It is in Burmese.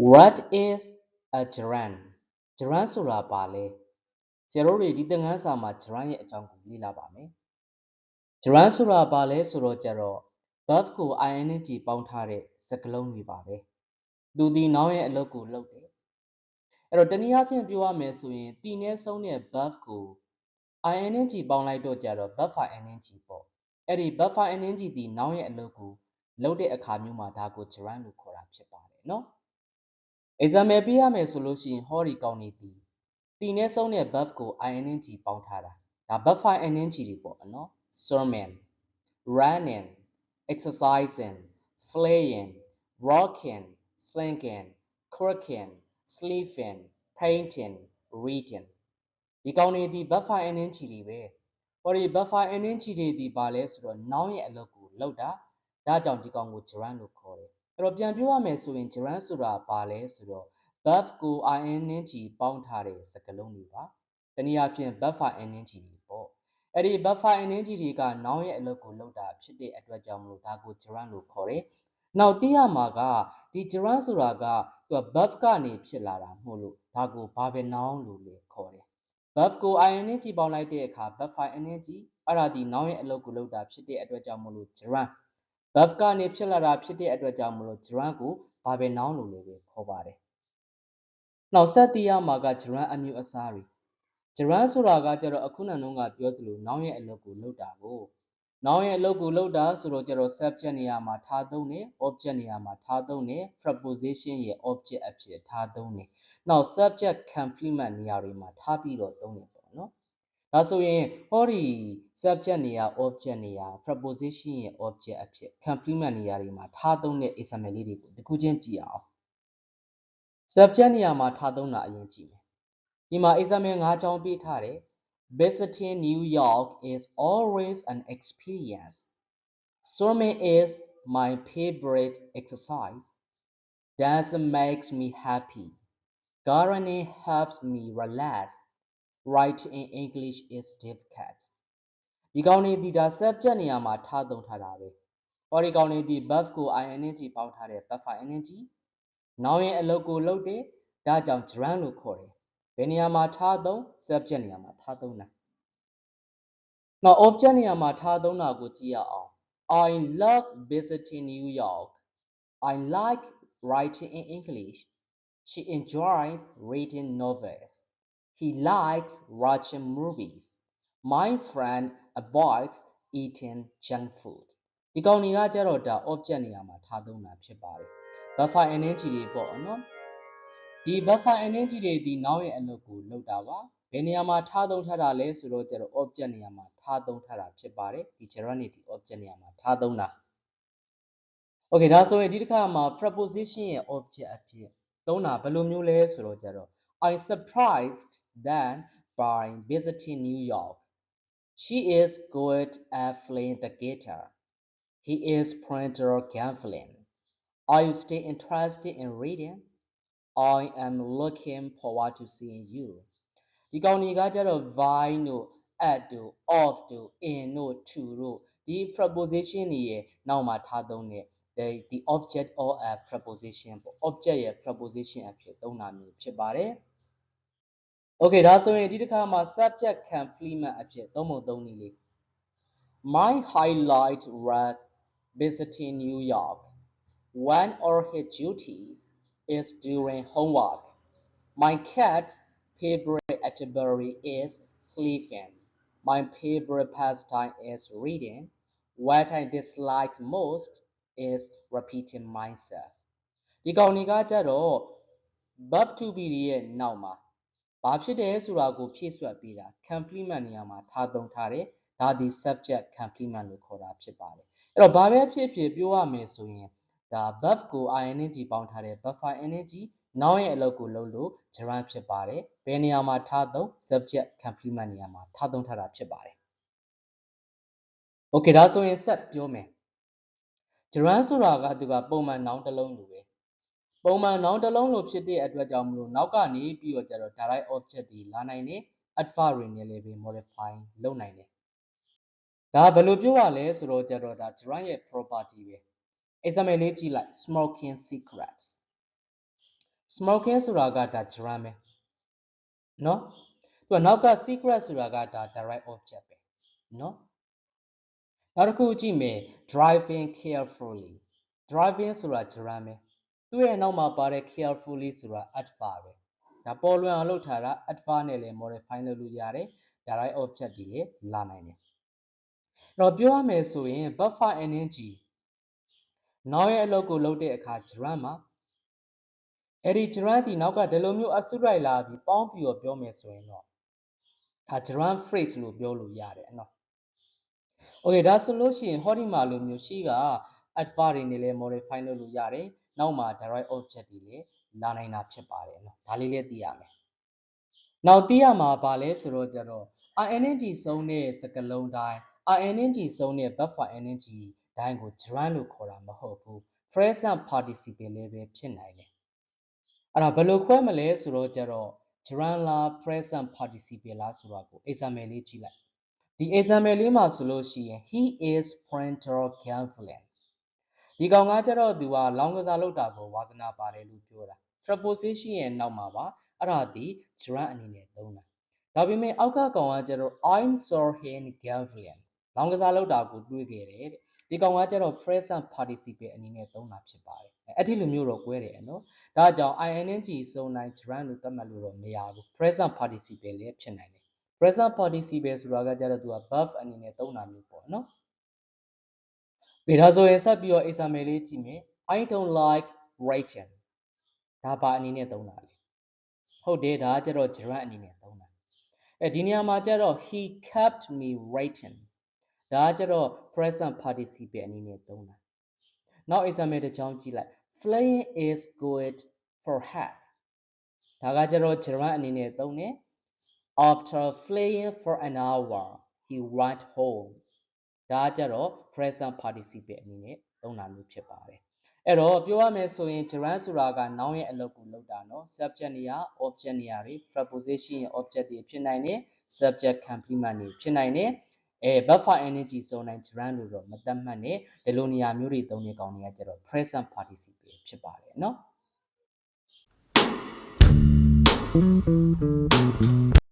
what is a gerund gerund ဆိုတာဘာလဲဆရာတို့တွေဒီသင်ခန်းစာမှာ gerund ရဲ့အကြောင်းကိုလေ့လာပါမယ် gerund ဆိုတာဘာလဲဆိုတော့ကြတော့ verb ကို ing ပေါင်းထားတဲ့စကားလုံးတွေပါပဲသူဒီနောင်ရဲ့အလုပ်ကိုလုပ်တယ်အဲ့တော့တနည်းအားဖြင့်ပြောရမယ်ဆိုရင်တီနဲ့ဆုံးတဲ့ verb ကို ing ပေါင်းလိုက်တော့ကြတော့ buffer ing ပေါ့အဲ့ဒီ buffer ing ဒီနောင်ရဲ့အလုပ်ကိုလုပ်တဲ့အခါမျိုးမှာဒါကို gerund လို့ခေါ်တာဖြစ်ပါတယ်နော် example ပေးရမယ်ဆိုလို့ရှိရင်ဟောဒီကောင်းနေသည်တီနဲ့ဆုံးတဲ့ verb ကို ing ပေါင်းထားတာဒါ verb for ing တွေပေါ့နော် sermon running exercising fleeing walking singing cooking sleeping painting reading ဒီကောင်းနေသည် verb for ing တွေပဲဟောဒီ verb for ing တွေဒီပါလဲဆိုတော့ noun ရဲ့အလုပ်ကိုလုပ်တာဒါကြောင့်ဒီကောင်ကို gerund လို့ခေါ်တယ် အဲ့တော့ပြန်ပြောရမယ်ဆိုရင် gerund ဆိုတာဘာလဲဆိုတော့ verb ကို ing ပေါင်းထားတဲ့စကားလုံးတွေပါတနည်းအားဖြင့် verb for ing တွေပေါ့အဲ့ဒီ verb for ing တွေက noun ရဲ့အလုပ်ကိုလုပ်တာဖြစ်တဲ့အတွက်ကြောင့်မလို့ဒါကို gerund လို့ခေါ်တယ်နောက်သိရမှာကဒီ gerund ဆိုတာကသူက verb ကနေဖြစ်လာတာမို့လို့ဒါကို verbal noun လို့လည်းခေါ်တယ် verb ကို ing ပေါင်းလိုက်တဲ့အခါ verb for ing အဲ့ဒါဒီ noun ရဲ့အလုပ်ကိုလုပ်တာဖြစ်တဲ့အတွက်ကြောင့်မလို့ gerund verb ကနေဖြစ်လာတာဖြစ်တဲ့အတွက်ကြောင့်မလို့ gerund ကို verbal noun လို့လည်းခေါ်ပါတယ်။နောက်ဆက်သိရမှာက gerund အမျိုးအစားတွေ gerund ဆိုတာကကျတော့အခုနကပြောသလို noun ရဲ့အလုပ်ကိုလုပ်တာကို noun ရဲ့အလုပ်ကိုလုပ်တာဆိုတော့ကျတော့ subject နေရာမှာထားသုံးတယ် object နေရာမှာထားသုံးတယ် preposition ရဲ့ object အဖြစ်ထားသုံးတယ်။နောက် subject complement နေရာတွေမှာထားပြီးတော့သုံးတယ်ပေါ့နော်။ ဒါဆိုရင်ဟောဒီ subject နေရာ object နေရာ preposition ရဲ့ object အဖြစ် complement နေရာတွေမှာထားသုံးတဲ့ example လေးတွေကိုတစ်ခုချင်းကြည့်အောင် subject နေရာမှာထားသုံးတာအရင်ကြည့်မယ်ဒီမှာ example ၅ချောင်းပေးထားတယ် visiting New York is always an experience swimming is my favorite exercise dancing makes me happy gardening helps me relax writing in English is difficult ဒီကောင်းနေဒီဒါ subject နေရာမှာထားသုံးထားတာပဲဟောဒီကောင်းနေဒီ verb ကို ing ပေါင်းထားတဲ့ verb for ing နောင်ရင်အလုပ်ကိုလုပ်တယ်ဒါကြောင့် gerund လို့ခေါ်တယ်ဘယ်နေရာမှာထားသုံး subject နေရာမှာထားသုံးတာနောက် object နေရာမှာထားသုံးတာကိုကြည့်ရအောင် I love visiting New York I like writing in English she enjoys reading novels he likes watching movies my friend avoids eating junk food ဒီကောင်တွေကကြတော့ဒါ object နေရာမှာထားသုံးတာဖြစ်ပါတယ် buffer energy တွေပေါ့နော်ဒီ buffer energy တွေဒီနောက်ရဲ့အလုပ်ကိုလုပ်တာပါဘယ်နေရာမှာထားသုံးထားတာလဲဆိုတော့ကျတော့ object နေရာမှာထားသုံးထားတာဖြစ်ပါတယ်ဒီ gerund ဒီ object နေရာမှာထားသုံးတာ okay ဒါဆိုရင်ဒီတစ်ခါမှာ preposition ရဲ့ object အဖြစ်သုံးတာဘယ်လိုမျိုးလဲဆိုတော့ကျတော့ I surprised Dan by visiting New York she is good at playing the guitar he is printer gambling Are you still interested in reading? I am looking forward to seeing you. ဒီကောင်တွေကကြတော့ by တို့ at တို့ of တို့ in တို့ to တို့ဒီ preposition တွေရဲ့နောက်မှာထားသုံးတဲ့ the the object or a preposition ပေါ့ object ရဲ့ preposition အဖြစ်သုံးတာမျိုးဖြစ်ပါတယ် Okay ဒါဆိုရင်ဒီတစ်ခါမှာ subject complement အဖြစ်သုံးဖို့သုံးနည်းလေး My highlight was visiting New York One of his duties is doing homework. My cat's favorite activity is sleeping. My favorite pastime is reading. What I dislike most is repeating myself. ဒီကောင်တွေကကြတော့ verb to be ရဲ့နောက်မှာ ဘာဖြစ်တယ်ဆိုတာကိုဖြည့်ဆွတ်ပေးတာ complement နေရာမှာထားသုံးထားတယ်ဒါဒီ subject complement လို့ခေါ်တာဖြစ်ပါတယ်အဲ့တော့ဘာပဲဖြစ်ဖြစ်ပြောရမယ်ဆိုရင်ဒါ verb ကို ing ပေါင်းထားတဲ့ verb for ing noun ရဲ့အလုပ်ကိုလုပ်လို့ gerund ဖြစ်ပါတယ်ဘယ်နေရာမှာထားသုံး subject complement နေရာမှာထားသုံးထားတာဖြစ်ပါတယ် okay ဒါဆိုရင်ဆက်ပြောမယ် gerund ဆိုတာကသူကပုံမှန် noun တစ်လုံးလိုပဲ ပုံမှန် noun တစ်လုံးလိုဖြစ်တဲ့အတွက်ကြောင့်မလို့နောက်ကနေပြီးတော့ကျတော့ direct object တွေလာနိုင်တယ် adverb တွေနဲ့လည်းပဲ modify လုပ်နိုင်တယ်ဒါဘယ်လိုပြောရလဲဆိုတော့ကျတော့ဒါ gerund ရဲ့ property ပဲ example လေးကြည့်လိုက် smoking cigarettes smoking ဆိုတာကဒါ gerund ပဲเนาะသူကနောက်က secret ဆိုတာကဒါ direct object ပဲเนาะနောက်တစ်ခုကြည့်မယ် driving carefully driving ဆိုတာ gerund ပဲ သူ့ရဲ့နောက်မှာပါတဲ့ carefully ဆိုတာ adverb ပဲဒါပေါ်လွင်အောင်လုပ်ထားတာ adverb နဲ့လည်း modify လုပ်လို့ရတယ် direct object တွေလည်းလာနိုင်တယ်အဲ့တော့ပြောရမယ်ဆိုရင် buffer ing နောက်ရဲ့အလုပ်ကိုလုပ်တဲ့အခါ gerund မှာအဲ့ဒီ gerund ဒီနောက်ကဒီလိုမျိုးအစုလိုက်လာပြီးပေါင်းပြီးတော့ပြောမယ်ဆိုရင်တော့ဒါ gerund phrase လို့ပြောလို့ရတယ်နော် Okay ဒါဆိုလို့ရှိရင်ဟောဒီမှာလိုမျိုးရှိက adverb တွေနဲ့လည်း modify လုပ်လို့ရတယ် နောက်မှာ direct object တွေလည်းလာနိုင်တာဖြစ်ပါတယ်နော်ဒါလေးလည်းသိရမယ်နောက်သိရမှာပါလဲဆိုတော့ကျတော့ ing စုံတဲ့စကားလုံးတိုင်း ing စုံတဲ့ buffer ing တိုင်းကို gerund လို့ခေါ်တာမဟုတ်ဘူး present participle လည်းပဲဖြစ်နိုင်တယ်အဲ့ဒါဘယ်လိုခွဲမလဲဆိုတော့ကျတော့ gerund လား present participle လားဆိုတာကို example လေးကြည့်လိုက်ဒီ example လေးမှာဆိုလို့ရှိရင် he is printer gambling ဒီကောင်ကကျတော့သူကလောင်းကစားလုပ်တာကိုဝါသနာပါတယ်လို့ပြောတာ preposition ရဲ့နောက်မှာပါအဲ့ဒါဒီ gerund အနေနဲ့သုံးတာဒါပေမဲ့အောက်ကကောင်ကကျတော့ I saw him gambling လောင်းကစားလုပ်တာကိုတွေးခဲ့တယ်တဲ့ဒီကောင်ကကျတော့ present participle အနေနဲ့သုံးတာဖြစ်ပါတယ်အဲ့ဒီလိုမျိုးတော့꿰တယ်နော်ဒါကြောင့် ing စုံနိုင် gerund လို့သတ်မှတ်လို့တော့မရဘူး present participle လည်းဖြစ်နိုင်တယ် present participle ဆိုတာကကျတော့သူက verb အနေနဲ့သုံးတာမျိုးပေါ့နော် ဒီဒါဆိုရင်ဆက်ပြီးတော့ example လေးကြည့်မယ် I don't like writing ဒါပါအနေနဲ့သုံးတာလေဟုတ်တယ်ဒါကကျတော့ gerund အနေနဲ့သုံးတာအဲဒီနေရာမှာကျတော့ he kept me writing ဒါကကျတော့ present participle အနေနဲ့သုံးတာနောက် example တစ်ချောင်းကြည့်လိုက် flying is good for health ဒါကကျတော့ gerund အနေနဲ့သုံးတယ် after flying for an hour he went home ဒါကြတော့ present participle အနေနဲ့သုံးတာမျိုးဖြစ်ပါတယ်အဲ့တော့ပြောရမယ်ဆိုရင် gerund ဆိုတာက noun ရဲ့အလုပ်ကိုလုပ်တာနော် subject နေရာ object နေရာတွေ preposition ရဲ့ object တွေဖြစ်နိုင်တယ် subject complement တွေဖြစ်နိုင်တယ်အဲ buffer energy ဆိုနိုင် gerund လို့တော့မသတ်မှတ်နဲ့ဒီလိုနေရာမျိုးတွေသုံးတဲ့ကောင်တွေကကျတော့ present participle ဖြစ်ပါတယ်နော်